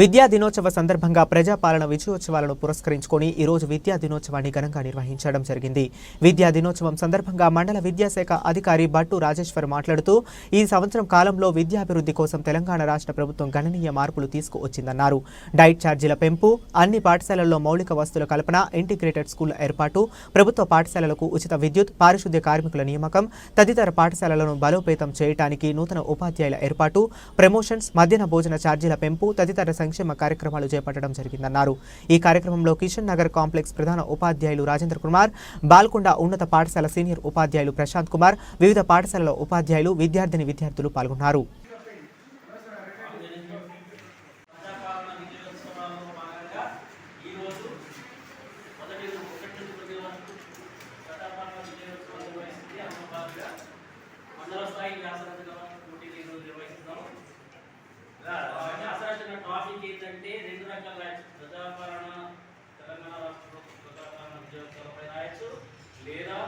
విద్యా దినోత్సవ సందర్భంగా ప్రజాపాలన విజయోత్సవాలను పురస్కరించుకొని ఈరోజు విద్యా దినోత్సవాన్ని ఘనంగా నిర్వహించడం జరిగింది. విద్యా దినోత్సవం సందర్భంగా మండల విద్యాశాఖ అధికారి బట్టు రాజేశ్వర్ మాట్లాడుతూ ఈ సంవత్సరం కాలంలో విద్యాభివృద్ధి కోసం తెలంగాణ రాష్ట్ర ప్రభుత్వం గణనీయ మార్పులు తీసుకువచ్చిందన్నారు. డైట్ ఛార్జీల పెంపు అన్ని పాఠశాలల్లో మౌలిక వస్తువుల కల్పన ఇంటిగ్రేటెడ్ స్కూల్ ఏర్పాటు ప్రభుత్వ పాఠశాలలకు ఉచిత విద్యుత్ పారిశుద్ధ్య కార్మికుల నియామకం తదితర పాఠశాలలను బలోపేతం చేయడానికి నూతన ఉపాధ్యాయుల ఏర్పాటు ప్రమోషన్స్ మధ్యాహ్న భోజన ఛార్జీల పెంపు తదితర సంక్షేమ కార్యక్రమాలు చేపట్టడం జరిగిందన్నారు. ఈ కార్యక్రమంలో కిషన్ నగర్ కాంప్లెక్స్ ప్రధాన ఉపాధ్యాయులు రాజేంద్ర కుమార్ బాల్కొండ ఉన్నత పాఠశాల సీనియర్ ఉపాధ్యాయులు ప్రశాంత్ కుమార్ వివిధ పాఠశాలల ఉపాధ్యాయులు విద్యార్థిని విద్యార్థులు పాల్గొన్నారు. మండల స్థాయి వ్యాసరచన పోటీలు ఈరోజు నిర్వహిస్తున్నాం. ఏంటంటే రాయొచ్చు ప్రజాపాలన తెలంగాణ రాష్ట్ర ప్రభుత్వ ప్రజాపాలన విజయోత్సవంపై రాయొచ్చు లేదా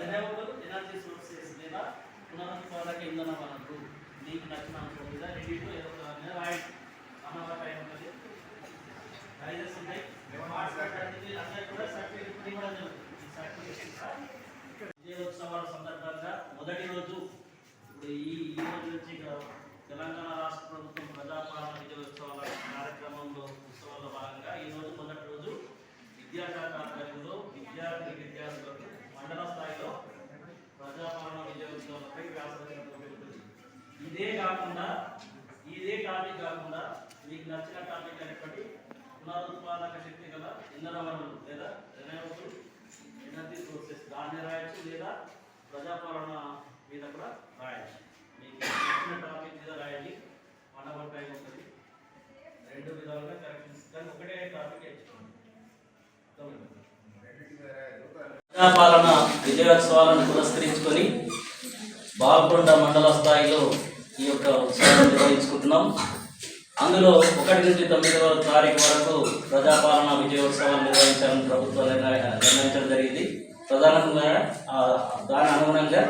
రెన్యూవబుల్ ఎనర్జీ సోర్సెస్ లేదా పునరుత్పాదక ఇంధన వనరులు మీకు నచ్చిన అంశం మీద రెండింటిలో ఏదో రాయండి అమలపై ఉంటుంది ప్రైజెస్ ఉంటాయి మాట్లాడడానికి కూడా సర్టిఫికేట్ కూడా జరుగుతుంది ఈ విజయోత్సవాల సందర్భంగా మొదటి రోజు ఇప్పుడు ఈ ఈ రోజు నుంచి తెలంగాణ రాష్ట్ర ప్రభుత్వం ప్రజాపాలన విజయోత్సవాల కార్యక్రమంలో ఉత్సవాల్లో భాగంగా ఈ రోజు మొదటి రోజు విద్యాశాఖ ఆధ్వర్యంలో విద్యార్థి విద్యార్థులకు మండల స్థాయిలో ప్రజాపాలన విజయోత్సవాలపై వ్యాసరచన పోటీ ఉంటుంది ఇదే కాకుండా ఇదే టాపిక్ కాకుండా మీకు నచ్చిన టాపిక్ అనేటువంటి పునరుత్పాదక శక్తి గల ఇంధన వనరులు లేదా రెన్యూవబుల్ ఎనర్జీ సోర్సెస్ దాన్ని రాయొచ్చు లేదా ప్రజాపాలన మీద కూడా రాయొచ్చు. మీకు నచ్చిన టాపిక్ మీద రాయండి. వన్ అవర్ టైం ఉంటుంది. రెండు విధాలుగా కరెక్షన్స్ కానీ ఒకటే టాపిక్ ఎంచుకోండి. ప్రజాపాలన విజయోత్సవాలను పురస్కరించుకొని బాల్కొండ మండల స్థాయిలో ఈ యొక్క ఉత్సవాన్ని నిర్వహించుకుంటున్నాం. అందులో ఒకటి నుంచి తొమ్మిదవ తారీఖు వరకు ప్రజాపాలన విజయోత్సవాలు నిర్వహించాలని ప్రభుత్వం నిర్ణయించడం జరిగింది. ప్రధానంగా దాని అనుగుణంగా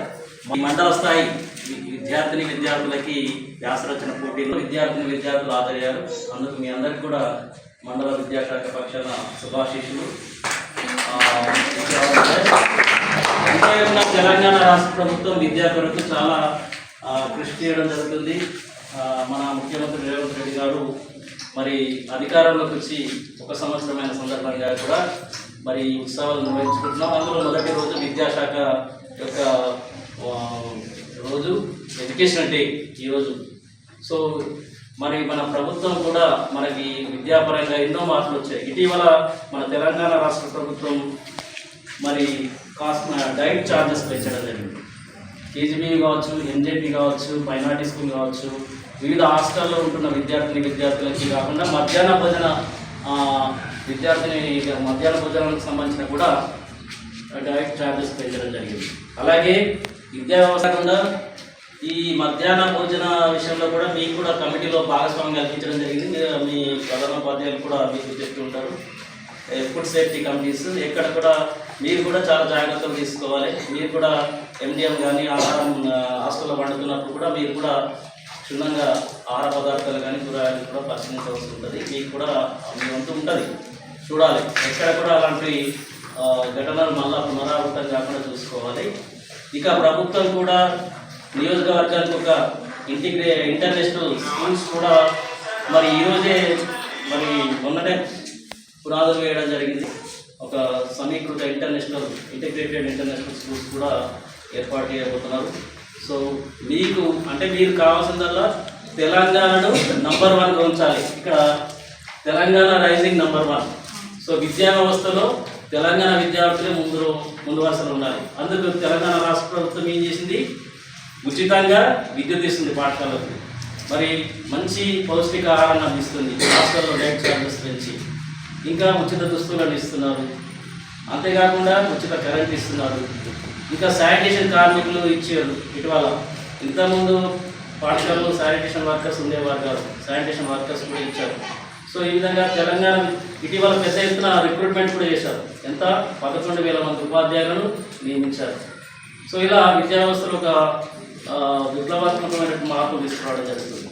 మండల స్థాయి విద్యార్థిని విద్యార్థులకి వ్యాసరచన పోటీలు విద్యార్థిని విద్యార్థులు హాజరయ్యారు. అందుకు మీ అందరికి కూడా మండల విద్యాశాఖ పక్షాన శుభాశీషులు తెలంగాణ రాష్ట్ర ప్రభుత్వం విద్యా కొరకు చాలా కృషి చేయడం జరుగుతుంది. మన ముఖ్యమంత్రి రేవంత్ రెడ్డి గారు మరి అధికారంలోకి వచ్చి ఒక సంవత్సరమైన సందర్భంగా కూడా మరి ఈ ఉత్సవాలు నిర్వహించుకుంటున్నాం. అందులో మొదటి రోజు విద్యాశాఖ యొక్క రోజు ఎడ్యుకేషన్ డే ఈరోజు సో మరి మన ప్రభుత్వం కూడా మనకి విద్యాపరంగా ఎన్నో మార్పులు వచ్చాయి. ఇటీవల మన తెలంగాణ రాష్ట్ర ప్రభుత్వం మరి కాస్ట్ డైట్ ఛార్జెస్ పెంచడం జరిగింది. కేజీబీ కావచ్చు ఎంజేపీ కావచ్చు మైనార్టీ స్కూల్ కావచ్చు వివిధ హాస్టల్లో ఉంటున్న విద్యార్థిని విద్యార్థులకి కాకుండా మధ్యాహ్న భోజన విద్యార్థిని మధ్యాహ్న భోజనానికి సంబంధించిన కూడా డైరెక్ట్ ఛార్జెస్ పెంచడం జరిగింది. అలాగే విద్యా వ్యవస్థ కూడా ఈ మధ్యాహ్న భోజన విషయంలో కూడా మీకు కూడా కమిటీలో భాగస్వామ్యం కల్పించడం జరిగింది. మీ ప్రధానోపాధ్యాయులు కూడా మీకు చెప్తుంటారు ఉంటారు. ఫుడ్ సేఫ్టీ కమిటీస్ ఎక్కడ కూడా మీరు కూడా చాలా జాగ్రత్తలు తీసుకోవాలి. మీరు కూడా ఎండిఎం కానీ ఆహారం హాస్టల్లో వండుతున్నప్పుడు కూడా మీరు కూడా క్షుణ్ణంగా ఆహార పదార్థాలు కానీ కూరగాయలు కూడా పరిశీలించవలసి ఉంటుంది. మీకు కూడా మీ వంతు ఉంటుంది. చూడాలి. ఎక్కడ కూడా అలాంటి ఘటనలు మళ్ళా పునరావృతం కాకుండా చూసుకోవాలి. ఇక ప్రభుత్వం కూడా నియోజకవర్గానికి ఒక ఇంటిగ్రే ఇంటర్నేషనల్ స్కూల్స్ కూడా మరి ఈరోజే మరి మొన్ననే పునాదులు వేయడం జరిగింది. ఒక సమీకృత ఇంటర్నేషనల్ ఇంటిగ్రేటెడ్ ఇంటర్నేషనల్ స్కూల్స్ కూడా ఏర్పాటు చేయబోతున్నారు. సో మీకు అంటే మీరు కావాల్సిందల్లా తెలంగాణను నంబర్ వన్గా ఉంచాలి. ఇక్కడ Telangana rising number one. So విద్యా వ్యవస్థలో తెలంగాణ విద్యార్థులే ముందు ముందు వరుసలో ఉండాలి అందుకు తెలంగాణ రాష్ట్ర ప్రభుత్వం ఏం చేసింది? ఉచితంగా విద్యుత్ ఇస్తుంది పాఠశాలకు మరి మంచి పౌష్టిక ఆహారాన్ని అందిస్తుంది. హాస్టల్లో డైట్ ఛార్జెస్ పెంచి. ఇంకా ఉచిత దుస్తులను ఇస్తున్నారు. అంతేకాకుండా ఉచిత కరెంట్ ఇస్తున్నారు. ఇంకా శానిటేషన్ కార్మికులు ఇచ్చారు ఇటీవల. ఇంతకుముందు పాఠశాలలో శానిటేషన్ వర్కర్స్ ఉండేవారు కాదు. శానిటేషన్ వర్కర్స్ కూడా ఇచ్చారు. సో ఈ విధంగా తెలంగాణ ఇటీవల పెద్ద ఎత్తున రిక్రూట్మెంట్ కూడా చేశారు. ఎంత? పదకొండు వేల మంది ఉపాధ్యాయులను నియమించారు. సో ఇలా విద్యా వ్యవస్థలో ఒక ఆ, విప్లవాత్మకమైన మార్పులు తీసుకురావడం జరుగుతుంది.